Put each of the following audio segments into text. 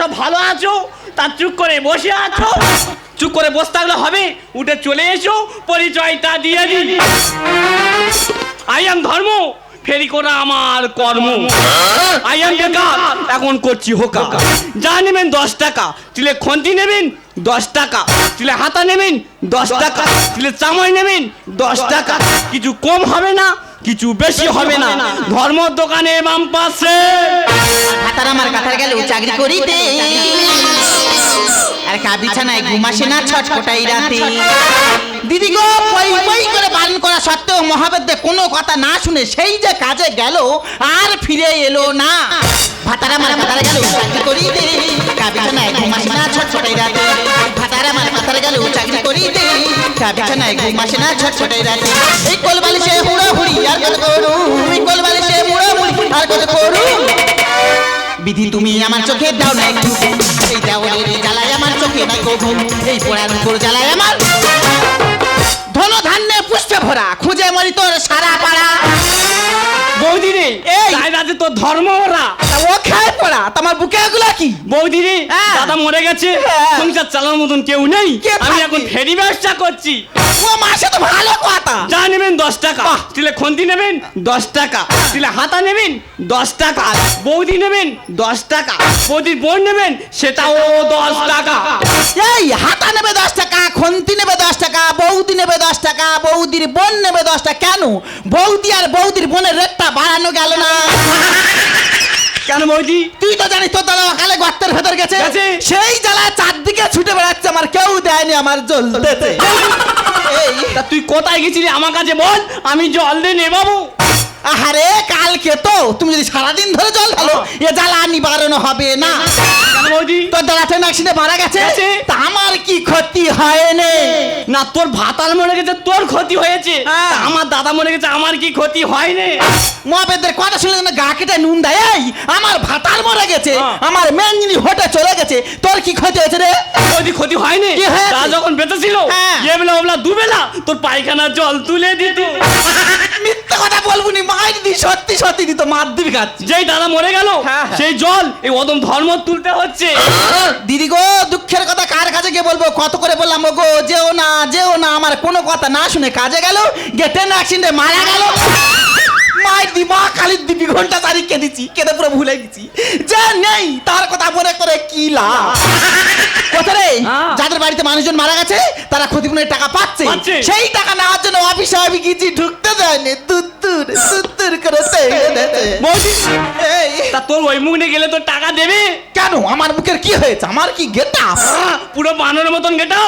সব ভালো আছো? তা চুপ করে বসে আছো? চুপ করে বসে থাকলে হবে? উঠে চলে এসো, পরিচয়টা দিয়ে দিন আই এম ধর্ম, ফেরি করা আমার কর্ম। আই এম বেকার, এখন করছি হোকা। যা নেবেন দশ টাকা, তিলে খন্তি নেবেন দশ টাকা, তিলে হাতা নেবেন দশ টাকা, তিলে চামড় নেবেন দশ টাকা। কিছু কম হবে না কিছু বেশি হবে না। ধর্ম দোকানে বাম পাশে। হাতার আমার কাতার গেল চাকরি করিতে। আর কা বিছানায় ঘুমাসে না ছটফটাই রাতে। দিদি গো পই পই করে বারণ করা সত্ত্বেও মহাবেদ্যে কোনো কথা না শুনে সেই যে কাজে গেল আর ফিরে এলো না। ভাতার আমার কাতার গেল চাকরি করিতে। কা বিছানায় ঘুমাসে না ছটফটাই রাতে। ভাতার আমার কাতার গেল চাকরি করিতে। কা বিছানায় ঘুমাসে না ছটফটাই রাতে। এই কোলবালিশে হুড়ো হুড়ি আর বিধি তুমি আমার চোখে দাও না একটু এই দেওয়ালের জ্বালায় আমার চোখে নাই গো এই পোড়ার উপর জ্বালায় আমার ধন ধান্যে পুষ্টে ভরা। খুঁজে মরি তোর সারা পাড়া। বৌদি রে। এই! রাতে তোর ধর্ম ওরা? ও খায় পড়া। তোমার বুকে এগুলা কি? বৌদি রে হ্যাঁ। দাদা মরে গেছে। হ্যাঁ। সংসার চালানোর মতন কেউ নেই। আমি এখন ফেরি ব্যবসা করছি। ও মাসে তো ভালো কথা। যা নেবেন দশ টাকা। বাহ। খন্তি নেবেন দশ টাকা। তিলে হাতা নেবেন দশ টাকা। বৌদি নেবেন দশ টাকা। বৌদির বোন নেবেন সেটাও দশ টাকা। এই হাতা নেবে দশ টাকা খন্তি নেবে দশ টাকা বৌদি নেবে দশ টাকা বৌদির বোন নেবে দশ টাকা। কেন? বৌদি আর বৌদির বোনের রেটটা বাড়ানো গেল না। কেন বৌদি তুই তো জানিস তোর দাদা কালে গর্তের ভেতর গেছে। সেই জ্বালা চারদিকে ছুটে বেড়াচ্ছে আমার কেউ দেয়নি আমার জ্বলতেছে এই তা তুই কোথায় গেছিলি আমার কাছে বল আমি জল দিয়ে নে বাবু। আহারে কালকে তো? তুমি যদি সারাদিন ধরে জল ঢালো এ জ্বালা নিবারণ হবে না তোর দাদা ট্রেন অ্যাক্সিডেন্টে মারা গেছে। তা আমার কি ক্ষতি হয়নি না তোর ভাতাল মরে গেছে তোর ক্ষতি হয়েছে হ্যাঁ। আমার দাদা মরে গেছে আমার কি ক্ষতি হয়নি মহাবেদের কথা শুনে যেন গা কেটে নুন দেয় আমার ভাতার মরে গেছে হ্যাঁ। আমার মেনজিনি হটে চলে গেছে তোর কি ক্ষতি হয়েছে রে ক্ষতি ক্ষতি হয়নি? তা যখন বেঁচে ছিল হ্যাঁ। এবেলা ওবেলা দুবেলা তোর পায়খানা জল তুলে দিত মিথ্যে কথা বলব নি দি সত্যি সত্যি দিত মার দিবি খাচ্ছি যেই দাদা মরে গেল। সেই জল এই অদম ধর্ম তুলতে হচ্ছে। দিদি গো, দুঃখের কথা কার কাছে গিয়ে বলব? কত করে বললাম গো যেও না যেও না, আমার কোনো কথা না শুনে কাজে গেল, গেটে না মারা গেল। মায়ের দি মা কালির দিবি ঘণ্টা তারিখ কেঁদেছি কেঁদে পুরো ভুলে গেছি। যে নেই তার কথা মনে করে কি লাভ? কথা রে। যাদের বাড়িতে মানুষজন মারা গেছে তারা ক্ষতিপূরণের টাকা পাচ্ছে। সেই টাকা নেওয়ার জন্য অফিসে আমি গিয়েছি ঢুকতে দেয়নি। করে ছেড়ে দিয়েছে। বৌদি এই। তা তোর ওই মুখ নিয়ে গেলে তোর টাকা দেবে? কেন? আমার মুখের কি হয়েছে? আমার কি গেটা পুরো বানরের মতন গেটা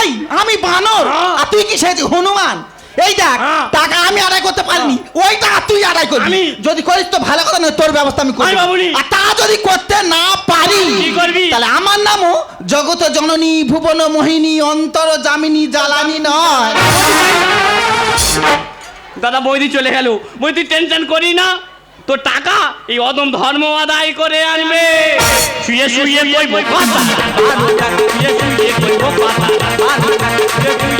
এই আমি বানর। আর তুই কি সেছি হনুমান? এই দেখ হ্যাঁ। টাকা আমি আদায় করতে পারিনি। ওই টাকা তুই আদায় করবি। যদি করিস তো ভালো কথা নয় তোর ব্যবস্থা আমি করব। বাবুনি। আর তা যদি করতে না পারি কি করবি? তাহলে আমার নামও জগত জননী ভুবন মোহিনী অন্তর জামিনী জ্বালানি নয়। দাদা বৌদি চলে গেল। বৌদি টেনশন করি না। তোর টাকা এই অদম ধর্ম আদায় করে আনবে। শুয়ে শুয়ে কইব কথা শুয়ে শুয়ে কইব কথা শুয়ে শুয়ে কইব কথা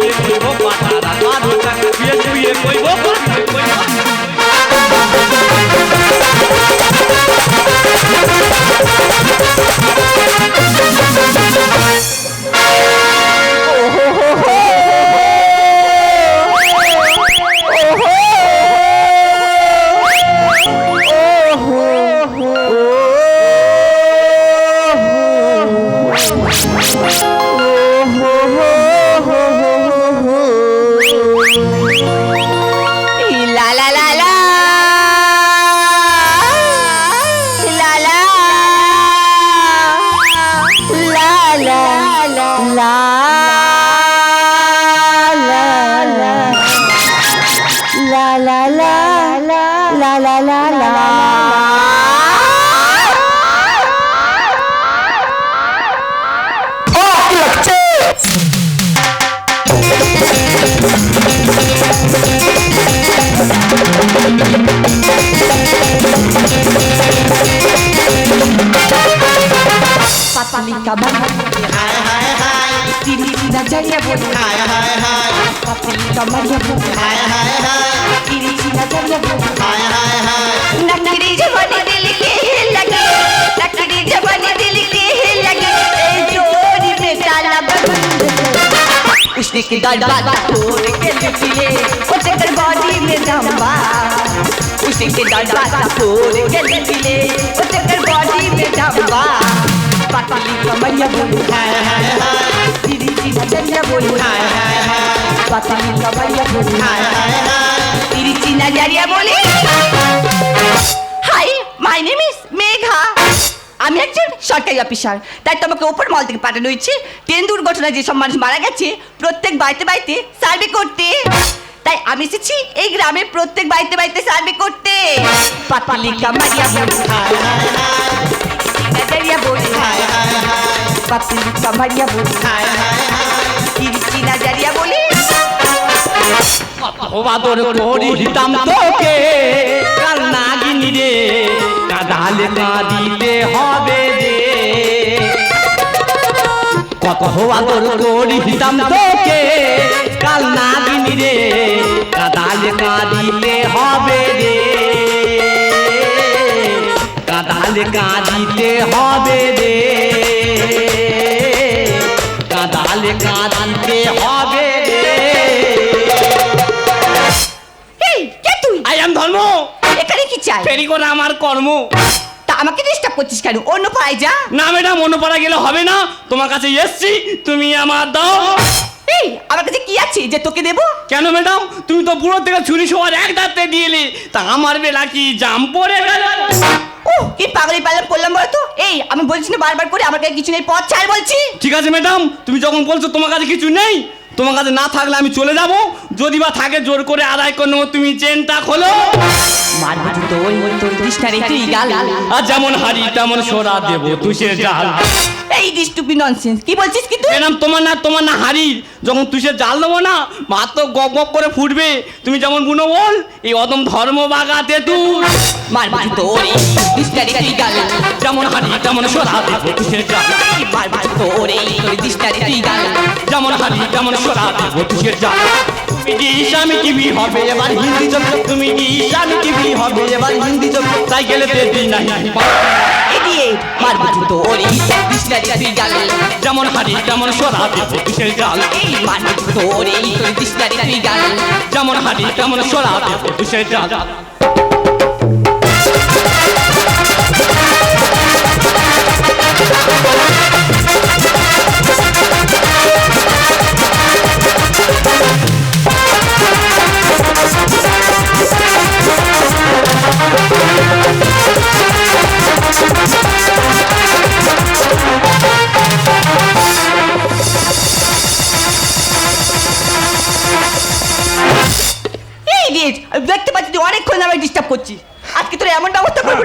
कमरिया बोल हाय हाय हाय पपड़ी कमरिया बोल हाय हाय हाय गिरी जी नज़रिया बोल हाय हाय हाय नकरी जवानी दिल के लगे नकरी जवानी दिल के लगे जोरी में ताला बबंद उसने की दाल बात तोड़ के लिए वो चक्कर बॉडी में दम्बा उसने की दाल बात तोड़ के लिए वो चक्कर बॉडी में दम्बा পাটালি কমরিয়া বলি হায় হায় জানিয়া বলি হায় হায় বলি হায় চিনা জারিয়া বলি hi my name is Megha আমি একজন সরকারি অফিসার তাই তোমাকে ওপর মল থেকে পাঠানো হয়েছে ট্রেন দুর্ঘটনায় যেসব মানুষ মারা গেছে প্রত্যেক বাড়িতে বাড়িতে সার্ভে করতে তাই আমি এসেছি এই গ্রামের প্রত্যেক বাড়িতে বাড়িতে সার্ভে করতে পাতালিকা মারিয়া পাতলি কামারিয়া বলি। তিরিচি নাজারিয়া বলি। অবাদর করিতাম তোকে কাল নাগিনি রে কাঁদালে কাঁদিতে হবে রে কত আদর করিতাম তোকে কাল নাগিনি রে কাঁদালে কাঁদিতে হবে রে কাঁদালে কাঁদিতে হবে রে কাঁদিতে হবে। কে তুই? আই এম ধর্ম। এখানে কি চাই? ফেরি করে আমার কর্ম। তা আমাকে ডিস্টার্ব করছিস কেন? অন্য পাড়ায় যা। না ম্যাডাম মনোপাড়া গেলে হবে না। তোমার কাছে এসছি তুমি আমার দাও। এই আমার কাছে কি আছে যে তোকে দেবো? কেন ম্যাডাম? তুমি তো পুরো থেকে ছুরি সবার এক দাঁতে দিয়েলে তা আমার বেলা কি জাম পড়ে গেল? ও কি পাগলি পাগলাম করলাম বলতো? এই, আমি বলছি না বারবার করে, আমার কাছে কিছু নেই। পথ ছাড় বলছি। ঠিক আছে ম্যাডাম তুমি যখন বলছো তোমার কাছে কিছু নেই তোমার কাছে না থাকলে আমি চলে যাব। যদি বা থাকে জোর করে আদায় করে নেব। তুমি চেনটা খোলো। আর যেমন হারি তেমন সোরা দেবো তুষের জাল। এই ডিস্টুপি ননসেন্স কি বলছিস কি তুই? তোমার না তোমার না হারি যখন তুষের জাল দেবো না ভাত তো গপ গপ করে ফুটবে। তুমি যেমন বুনো বল এই অদম ধর্ম বাগাতে তুই মারবো তো দৃষ্টারে তুই গাল। যেমন হারি তেমন সোরা দেবো তুষের জাল। তো ওরে দৃষ্টারে তুই গাল। যেমন হারি তেমন সোরা দেবো তুষের জাল তুমি কি ইসলামী টিভি হবে? এবার হিন্দি চলবে। তুমি কি ইসলামী টিভি হবে? এবার হিন্দি চলবে। সাইকেলেতে দিই না এদিয়ে মারবো তো ওরে। যেমন হারি তেমন সোরা দেবো ওরে। দৃষ্টারে তুই যেমন হারি তেমন সোরা দেবো তুষের জাল? এই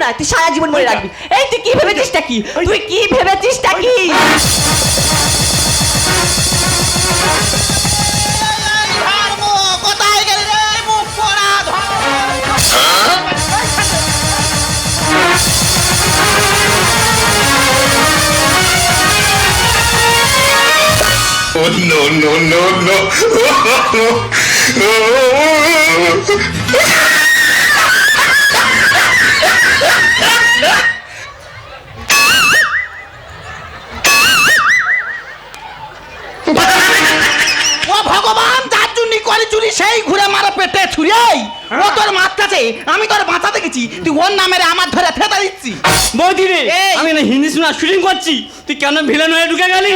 না তুই সারা জীবন মনে রাখবি। এই তুই কি ভেবেছিসটা কি? তুই কি কি? মুখ পড়া ধর্ম Oh no no no no! ও ভগবান যার জন্য চুরি সেই ঘুরে মারা পেটে ছুরিয়াই ও তোর মারতাছে আমি তোর মাথা দেখেছি তুই ওর নামের আমার ধরে ফেতা দিচ্ছি। বৌদি রে এই। আমি না হিন্দি সিনেমা শুটিং করছি তুই কেন ভিলেন হয়ে ঢুকে গেলি?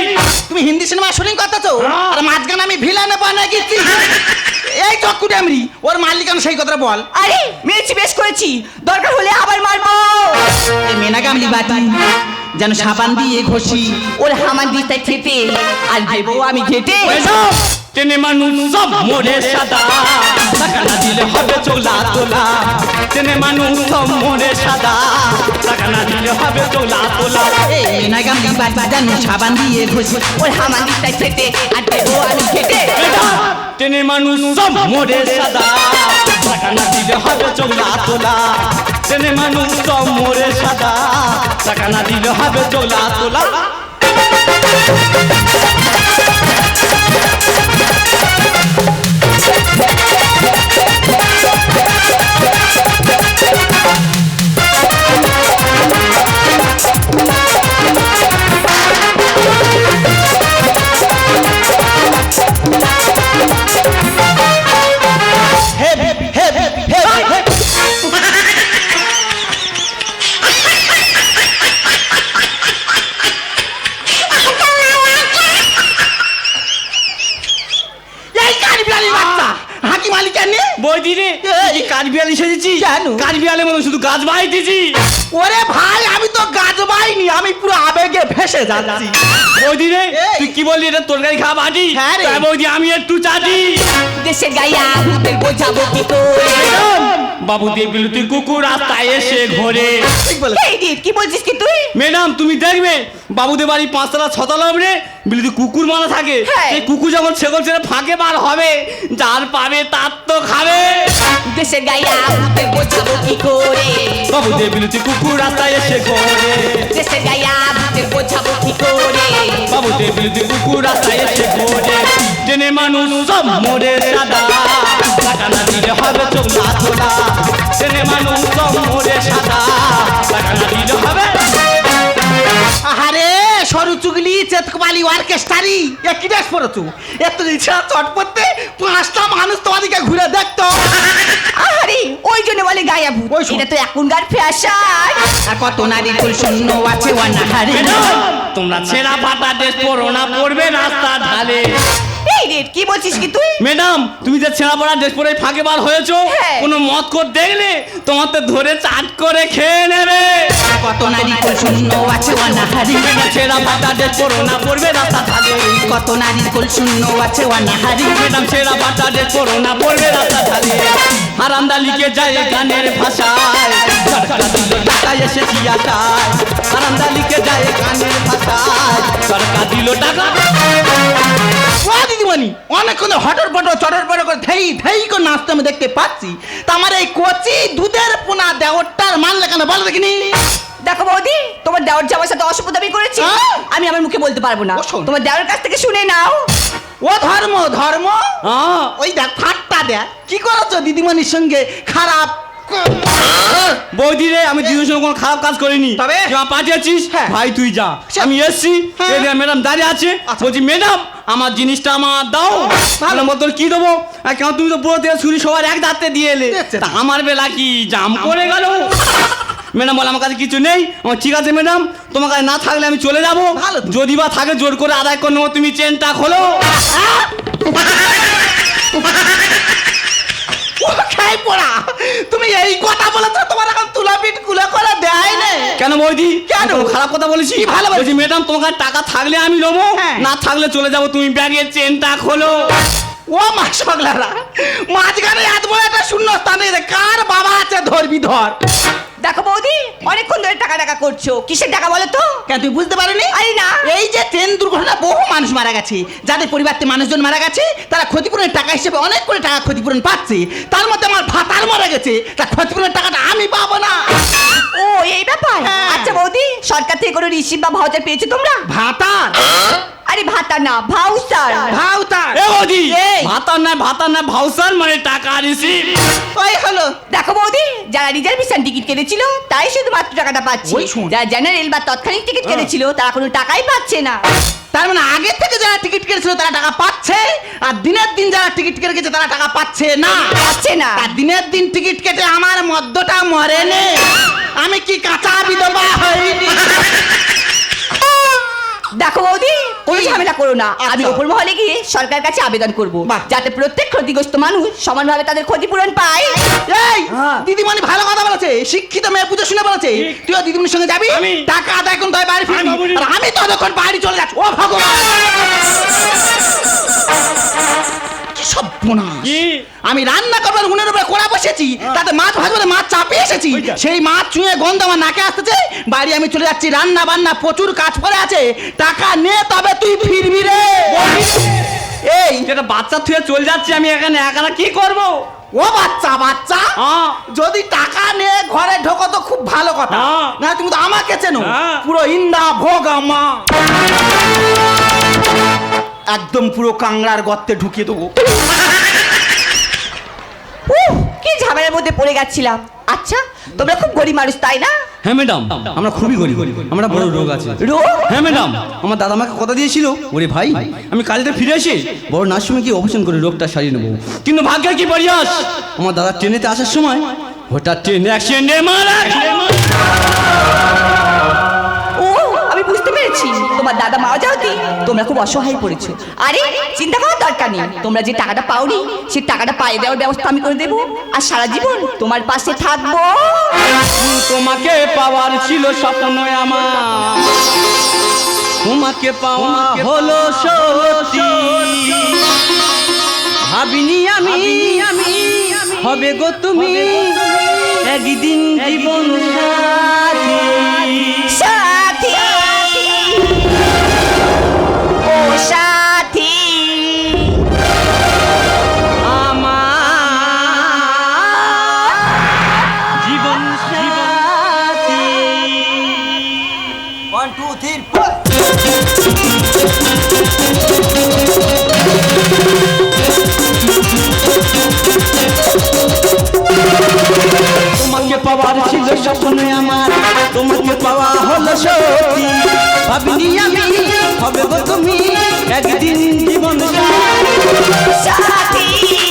তুমি হিন্দি সিনেমা শুটিং করতেছো? আর মাঝখানে আমি ভিলেনে বানা গেছি এই চক্কু ডেমরি ওর মালিকান সেই কথাটা বল? আরে মেরেছি বেশ করেছি। দরকার হলে আবার মারবো। এই মেনা গামলি বাটি যেন সাবান দিয়ে ঘষি। ওর হামান দিস্তায় খেতে আর দেবো আমি ঘেটে। টেনে মানুষ সব মোরে সাদা। টাকানা দিলে হবে চোলা তোলা। টেনে মানুষ সব মোরে সাদা। টাকা না দিলে হবে চোলা তোলা। এই মেনা গামলি বাটি যেন সাবান দিয়ে ঘষি। ওর হামান দিস্তায় খেতে আর দেবো আমি ঘেটে। টেনে মানুষ সব মোরে সাদা। টাকা না দিলে হবে চোলা তোলা। টেনে মানুষ সব মোরে সাদা। টাকা না দিলে হবে চোলা তোলা। যাচ্ছি। বৌদি রে তুই কি বললি? এটা তরকারি খাওয়া বাটি হ্যাঁ রে। তাই বৌদি আমি একটু চাটি দেশের গাইয়া ভূতের বোঝাবো কি করে? বাবু দেখবি তুই কুকুর রাস্তায় এসে ঘোরে। ঠিক বলে এই idiot, কি বলছিস কি তুই? ম্যাডাম তুমি দেখবে বাবুদের বাড়ি পাঁচতলা ছতলা উপরে বিলুতি কুকুর মারা থাকে? হ্যাঁ। এই কুকুর যখন ছেগল ছেড়ে ফাঁকে বার হবে যার পাবে তার তো খাবে। দেশের গাইয়া ভূতের বোঝাবো কি করে? বাবুদের বিলুতি কুকুর রাস্তায় এসে ঘোরে। দেশের গাইয়া ভূতের বোঝাবো কি করে? বাবুদের বিলুতি কুকুর রাস্তায় এসে ঘোরে। জেনে মানুষ সব মোড়ে সাদা। টাকা দিলে হবে চোখ না খোলা। জেনে মানুষ সব মোড়ে সাদা। টাকা দিলে হবে সরু চুগলি চেতকবালি অর্কেস্টারি। এ কি ড্রেস পরেছো এত ইচ্ছা চটপটতে পাঁচটা মানুষ তোমাদেরকে ঘুরে দেখতো। আরে ওই জন্য বলে গায়া ভূত। ওই। এটা তো এখনকার ফ্যাশন। আর কত নারী কুল শূন্য আছে অনাহারে তোমরা ছেঁড়া ফাটা ড্রেস পরো না পড়বে রাস্তা ঢালে। এই রে কি বলছিস কি তুই? ম্যাডাম তুমি যে ছেঁড়া পড়া ড্রেস পরে ফাঁকে বার হয়েছো হ্যাঁ। কোনো মত কর দেখলে তোমার তো ধরে চাট করে খেয়ে নেবে। কত নারী কুল শূন্য আছে অনাহারে। ছেঁড়া ফাটা ড্রেস পরো না পড়বে রাস্তা ঢালে কত নারী কুল শূন্য আছে অনাহারে। ম্যাডাম ছেঁড়া ফাটা ড্রেস পরো না পড়বে রাস্তা ঢালে হারামদা লিখে যায় গানের ভাষায়। সরকার দিল টাকা এসেছি আটায় হারামদা লিখে যায় গানের ভাষায়। সরকার দিল টাকা। ও দিদিমণি অনেকক্ষণ হটর পটর চটর পটর করে ধেই ধেই করে নাচতে আমি দেখতে পাচ্ছি। তা আমার এই কচি দুধের পোনা দেওয়ারটার মানলে কেন বলো দেখিনি? দেখো বৌদি তোমার দেওয়ার জামার সাথে অসভ্যতা আমি করেছি হ্যাঁ? আমি আমার মুখে বলতে পারব না। ও শোন। তোমার দেওয়ার কাছ থেকে শুনে নাও। ও ধর্ম ধর্ম? হ্যাঁ। ওই দেখ ঠাট্টা দেখ। কি করেছ দিদিমণির সঙ্গে? খারাপ? বৌদি রে আমি দিদির সঙ্গে কোনো খারাপ কাজ করিনি। তবে? পাঠিয়েছিস হ্যাঁ। ভাই তুই যা। আমি এসছি হ্যাঁ। ম্যাডাম দাঁড়িয়ে আছে। আচ্ছা। বলছি ম্যাডাম আমার জিনিসটা আমার দাও। ভালো। মতন কি দেবো? কেন তুমি তো পুরো থেকে ছুরি সবার এক দাঁতে দিয়ে এলে? আমার বেলা কি জাম করে গেল? ম্যাডাম বলে আমার কাছে কিছু নেই। আমার ঠিক আছে ম্যাডাম তোমার কাছে না থাকলে আমি চলে যাব। যদি বা থাকে জোর করে আদায় করে নেব। তুমি চেনটা খোলো। খাই পড়া। তুমি এই কথা বলেছ তোমার এখন তুলা পিঠ কুলে করে দেয় না কেন বৌদি? কেন? খারাপ কথা বলেছি। ভালো বলেছি? বলছি ম্যাডাম তোমার টাকা থাকলে আমি নেব। হ্যাঁ। না থাকলে চলে যাব তুমি ব্যাগের চেনটা খোলো। ও মা সগলারা মাঝখানে এত বড় একটা শূন্য স্থানে কার বাবা আছে ধরবি ধর? দেখো বৌদি অনেকক্ষণ ধরে টাকা টাকা করছ। কিসের টাকা বলো তো? কেন তুই বুঝতে পারোনি? আরে না। এই যে ট্রেন দুর্ঘটনা বহু মানুষ মারা গেছে। যাদের পরিবারতে মানুষজন মারা গেছে তারা ক্ষতিপূরণের টাকা হিসেবে অনেক করে টাকা ক্ষতিপূরণ পাচ্ছে। তার মধ্যে আমার ভাতার মারা গেছে। তা ক্ষতিপূরণের টাকাটা আমি পাবো না। ও এই ব্যাপার? হ্যাঁ। আচ্ছা বৌদি সরকার থেকে কোনো রিসিভ বা ভাউচার পেয়েছ তোমরা? ভাতার? আরে ভাতা না ভাউচার। ভাউতার এ বৌদি এই। ভাতার না ভাতার না ভাউসার মানে টাকা রিসিভ ওই হলো দেখো বৌদি যারা রিজার্ভেশন টিকিট কেটেছিল তাই শুধুমাত্র টাকাটা পাচ্ছে। ওই শোন। যারা জেনারেল বা তৎক্ষণিক টিকিট কেটেছিল তারা কোনো টাকাই পাচ্ছে না। তার মানে আগের থেকে যারা টিকিট কেটেছিল তারা টাকা পাচ্ছে আর দিনের দিন যারা টিকিট কেটে গেছে তারা টাকা পাচ্ছে না। পাচ্ছে না। তার দিনের দিন টিকিট কেটে আমার মদ্যটা মরে নে আমি কি কাঁচা বিধবা হইনি? দেখো বৌদি কোনো ঝামেলা করো না। আমি আচ্ছা। ওপর মহলে গিয়ে সরকারের কাছে আবেদন করব। যাতে প্রত্যেক ক্ষতিগ্রস্ত মানুষ সমানভাবে তাদের ক্ষতিপূরণ পায়। এই হ্যাঁ। দিদিমণি ভালো কথা বলেছে। শিক্ষিত মেয়ে পুজো শুনে বলেছে। তুইও দিদিমণির সঙ্গে যাবি? আমি? টাকা আদায় করুন তাই বাড়ি ফিরবি। আমি আর আমি ততক্ষণ বাড়ি চলে যাচ্ছি। ও ভগবান! সব কি আমি রান্না উপরে কোড়া বসেছি তাতে মাছ ভাজবার মাছ চাপে এসেছি। সেই মাছ চুঁয়ে গন্ধ আমার নাকে আসতেছে বাড়ি আমি চলে যাচ্ছি রান্না বান্না প্রচুর কাজ পড়ে আছে টাকা নে তবে তুই ফিরবি রে। এই যেটা বাচ্চা থুয়ে চলে যাচ্ছে আমি এখানে একা কি করব? ও বাচ্চা বাচ্চা হ্যাঁ। যদি টাকা নিয়ে ঘরে ঢোকো তো খুব ভালো কথা। হ্যাঁ। না তুমি তো আমাকে চেনো। হ্যাঁ। পুরো ইন্দা ভোগ আমা একদম পুরো কাংড়ার গর্তে ঢুকিয়ে দেবো। ঝামেলার মধ্যে পড়ে গেছিলাম। আচ্ছা তোমরা খুব গরিব মানুষ তাই না? হ্যাঁ ম্যাডাম। আমরা খুবই গরিব। আমরা বড় রোগ আছে। রোগ? হ্যাঁ ম্যাডাম। আমার দাদা আমাকে কথা দিয়েছিল ওরে ভাই আমি কালকে ফিরে এসে বড় নার্সিংহোমে গিয়ে অপারেশন করে রোগটা সারিয়ে নেব। কিন্তু ভাগ্যের কি পরিহাস? আমার দাদা ট্রেনেতে আসার সময় হঠাৎ ট্রেনে অ্যাক্সিডেন্টে মারা বলেছি তোমার দাদা মারা যাওয়াতে তোমরা খুব অসহায় পড়েছো। আরে চিন্তা করার দরকার নেই। তোমরা যে টাকাটা পাওনি সেই টাকাটা পাইয়ে দেওয়ার ব্যবস্থা আমি করে দেবো। আর সারা জীবন তোমার পাশে থাকব। তোমাকে পাওয়ার ছিল স্বপ্ন আমার। তোমাকে পাওয়া হলো সত্যি। ভাবিনি আমি আমি হবে গো তুমি। একদিন জীবন সাথী। ছিল স্বপ্নে আমার তোমাকে পাওয়া হলো সত্যি। ভাবিনি আমি হবে তুমি একদিন জীবন সাথী।